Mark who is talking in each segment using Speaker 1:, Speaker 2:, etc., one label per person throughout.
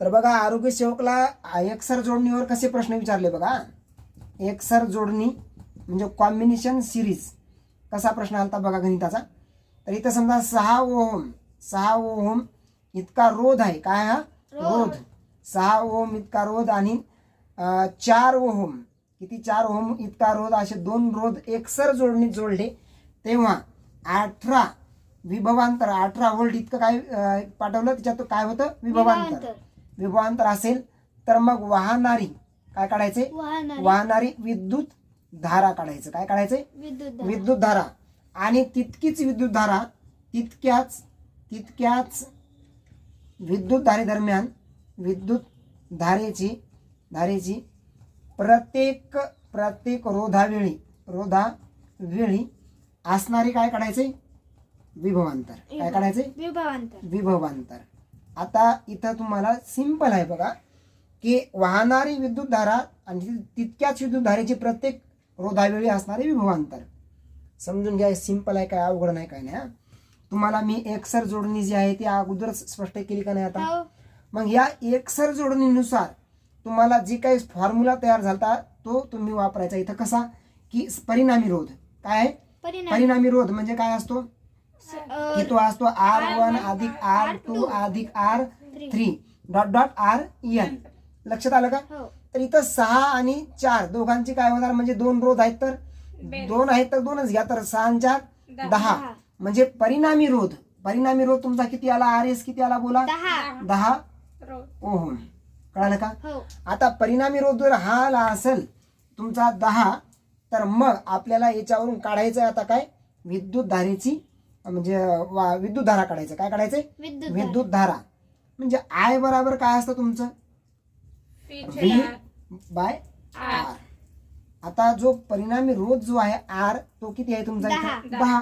Speaker 1: तर बघा आरोग्य सेवकला एकसर जोडणीवर कसे प्रश्न विचारले बघा. एकसर जोडणी म्हणजे कॉम्बिनेशन सिरीज कसा प्रश्न आलता बघा गणिताचा. तर इथं समजा सहा ओहम सहा ओहम इतका रोध आहे. काय हा? रोध. सहा ओहम इतका रोध आणि चार ओहम. किती चार ओहम? इतका रोध. असे दोन रोध एकसर जोडणीत जोडले. तेव्हा अठरा विभवांतर अठरा व्होल्ट इतकं काय पाठवलं? त्याच्यात काय होतं? विभवांतर.
Speaker 2: विभवांतर.
Speaker 1: असेल तर मग वाहणारी काय काढायचे?
Speaker 2: वाहणारी.
Speaker 1: विद्युत धारा काढायचं. काय
Speaker 2: धारा.
Speaker 1: विद्युत धारा. आणि तितकीच विद्युत धारा तितक्याच तितक्याच विद्युत धारेदरम्यान विद्युत धारेची धारेची प्रत्येक प्रत्येक रोधावेळी रोधावेळी असणारी काय काढायचे? विभवांतर. काय काढायचे?
Speaker 2: विभवांतर.
Speaker 1: विभवांतर. आता इथं तुम्हाला सिंपल आहे बघा की वाहणारी विद्युत धारा आणि तितक्याच विद्युत धारेची प्रत्येक रोधावेळी असणारे विभवांतर. समजून घ्या सिंपल आहे काय अवघड नाही काय नाही. तुम्हाला मी एकसर जोडणी जी आहे ती अगोदरच स्पष्ट केली का नाही आता?
Speaker 2: हो.
Speaker 1: मग या एकसर जोडणीनुसार तुम्हाला जी काही फॉर्म्युला तयार झाला तो तुम्ही वापरायचा. इथं कसा? की परिणामी रोध. काय? आहे
Speaker 2: परिणाम
Speaker 1: रोध म्हणजे काय असतो? की तो असतो आर वन अधिक आर टू अधिक R three dot dot R N लक्षात आलं का?
Speaker 2: हो.
Speaker 1: तर इथं सहा आणि चार दोघांची काय होणार? म्हणजे दोन रोध आहेत तर? दोन आहेत तर दोनच घ्या. तर सहा आणि चार दहा. म्हणजे परिणामी रोध. परिणामी रोध तुमचा किती आला? आर एस किती आला बोला?
Speaker 2: दहा.
Speaker 1: दहा. ओहम. कळालं का?
Speaker 2: हो.
Speaker 1: आता परिणामी रोध जर हा आला असेल तुमचा दहा तर मग आपल्याला याच्यावरून काढायचं आता काय? विद्युत धारेची म्हणजे विद्युत धारा काढायचं. काय काढायचंय?
Speaker 2: विद्युत
Speaker 1: विद्युत धारा म्हणजे आय बरोबर काय असतं तुमचं? V by R. आता जो परिणामी रोध जो आहे आर तो किती आहे तुमचा इथे?
Speaker 2: दहा.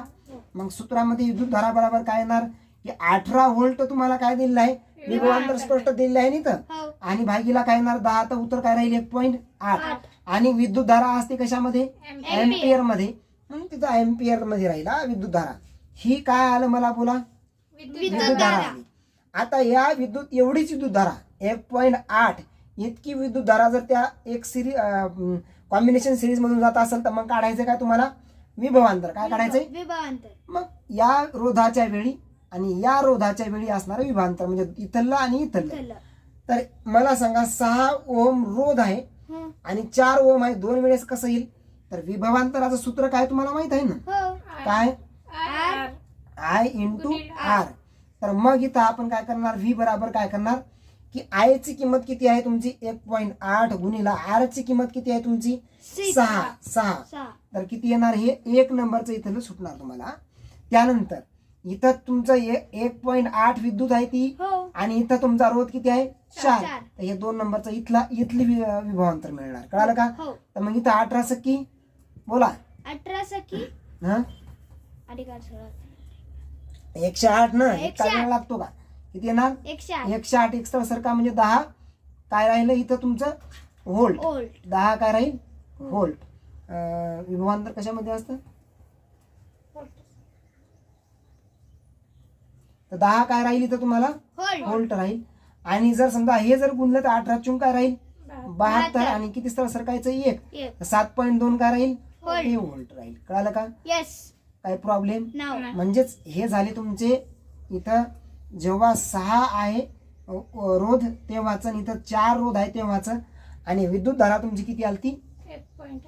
Speaker 1: मग सूत्रामध्ये विद्युत धारा बरोबर काय येणार? की अठरा व्होल्ट तुम्हाला काय दिलेलं आहे? विभवांतर स्पष्ट दिलेलं आहे ना इथं?
Speaker 2: हो.
Speaker 1: आणि भागीला काय येणार? दहा. तर उत्तर काय राहील? एक पॉईंट आठ. आणि विद्युत धारा असते कशामध्ये? एम्पियर. मध्ये म्हणून तिथं एम्पियरमध्ये राहील विद्युत धारा ही काय आलं मला बोला? विद्युत धारा. आली आता या विद्युत एवढीच विद्युत धारा एक पॉईंट आठ इतकी विद्युत धारा जर त्या एक सिरी कॉम्बिनेशन सिरीज मधून जात असेल तर मग काढायचं काय तुम्हाला? विभवांतर. काय काढायचंय?
Speaker 2: विभवांतर.
Speaker 1: मग या रोधाच्या वेळी आणि या रोधाच्या वेळी असणारं विभांतर म्हणजे इथलं आणि इथलं. तर मला सांगा सहा ओम रोध आहे. आणि चार ओम आहे दोन वेळेस कसं येईल? तर विभवांतराचं सूत्र काय तुम्हाला माहीत आहे ना?
Speaker 2: हो.
Speaker 1: काय? आय इंटू आर तर मग इथं आपण काय करणार? व्ही बराबर काय करणार? की आय ची किंमत किती आहे तुमची? एक पॉईंट आठ गुणिला आर ची किंमत किती आहे तुमची. सहा. सहा. तर किती येणार? हे एक नंबरचं इथं सुटणार तुम्हाला. त्यानंतर इथं तुमचं एक पॉईंट आठ विद्युत आहे ती
Speaker 2: हो.
Speaker 1: आणि इथं तुमचा रोध किती आहे? चार. तर हे दोन नंबरचं इथला इथली विभवांतर मिळणार. कळालं का?
Speaker 2: हो.
Speaker 1: तर मग इथं अठरा सक्की बोला.
Speaker 2: अठरा सखी.
Speaker 1: हा? एकशे आठ ना? एक वेळ लागतो का? किती येणार?
Speaker 2: एकशे आठ.
Speaker 1: एकशे आठ एक सरका म्हणजे दहा. काय राहिलं इथं तुमचं? व्होल्ट
Speaker 2: ओल्ड
Speaker 1: दहा काय राहील? व्होल्ट अं, विभवांतर कशामध्ये असतं? तर दहा काय राहील इथं तुम्हाला?
Speaker 2: होल्ड.
Speaker 1: व्होल्ट राहील. आणि जर समजा हे जर गुणलं तर अठरा चून काय राहील? बहात्तर. आणि किती स्थळ सरकायचं एक.
Speaker 2: एक.
Speaker 1: तर सात पॉईंट दोन काय राहील. हे व्होल्ट राहील. कळालं का?
Speaker 2: येस
Speaker 1: काय प्रॉब्लेम म्हणजेच हे झाले तुमचे इथं जेव्हा सहा आहे रोध तेव्हाच आणि इथं चार रोध आहे तेव्हाच आणि विद्युत धारा तुमची किती आली. ती
Speaker 2: एक पॉईंट